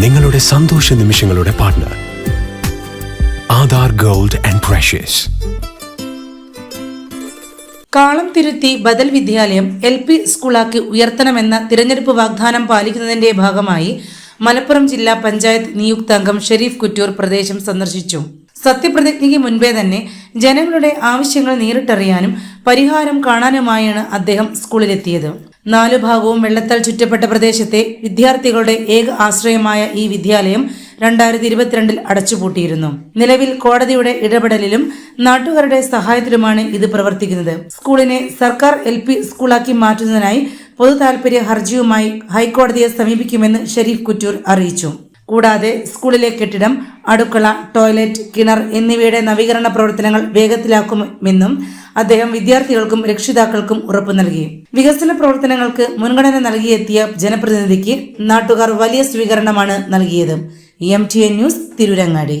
നിങ്ങളുടെ സന്തോഷ നിമിഷങ്ങളുടെ partner Aadhaar gold and precious കാളം തിരുത്തി ബദൽ വിദ്യാലയം എൽ പി സ്കൂളാക്കി ഉയർത്തണമെന്ന തിരഞ്ഞെടുപ്പ് വാഗ്ദാനം പാലിക്കുന്നതിന്റെ ഭാഗമായി മലപ്പുറം ജില്ലാ പഞ്ചായത്ത് നിയുക്ത അംഗം ഷെരീഫ് കുറ്റൂർ പ്രദേശം സന്ദർശിച്ചു. സത്യപ്രതിജ്ഞയ്ക്ക് മുൻപേ തന്നെ ജനങ്ങളുടെ ആവശ്യങ്ങൾ നേരിട്ടറിയാനും പരിഹാരം കാണാനുമായാണ് അദ്ദേഹം സ്കൂളിലെത്തിയത്. നാലു ഭാഗവും വെള്ളത്താൽ ചുറ്റപ്പെട്ട പ്രദേശത്തെ വിദ്യാർത്ഥികളുടെ ഏക ആശ്രയമായ ഈ വിദ്യാലയം രണ്ടായിരത്തി ഇരുപത്തിരണ്ടിൽ അടച്ചുപൂട്ടിയിരുന്നു. നിലവിൽ കോടതിയുടെ ഇടപെടലിലും നാട്ടുകാരുടെ സഹായത്തിലുമാണ് ഇത് പ്രവർത്തിക്കുന്നത്. സ്കൂളിനെ സർക്കാർ എൽ സ്കൂളാക്കി മാറ്റുന്നതിനായി പൊതു താൽപര്യ ഹർജിയുമായി ഹൈക്കോടതിയെ സമീപിക്കുമെന്ന് ഷെരീഫ് കുറ്റൂർ അറിയിച്ചു. കൂടാതെ സ്കൂളിലെ കെട്ടിടം അടുക്കള ടോയ്ലറ്റ് കിണർ എന്നിവയുടെ നവീകരണ പ്രവർത്തനങ്ങൾ വേഗത്തിലാക്കുമെന്നും അദ്ദേഹം വിദ്യാർത്ഥികൾക്കും രക്ഷിതാക്കൾക്കും ഉറപ്പു നൽകി. വികസന പ്രവർത്തനങ്ങൾക്ക് മുൻഗണന നൽകിയെത്തിയ ജനപ്രതിനിധിക്ക് നാട്ടുകാർ വലിയ സ്വീകരണമാണ് നൽകിയത്. M T N news Tirurangadi.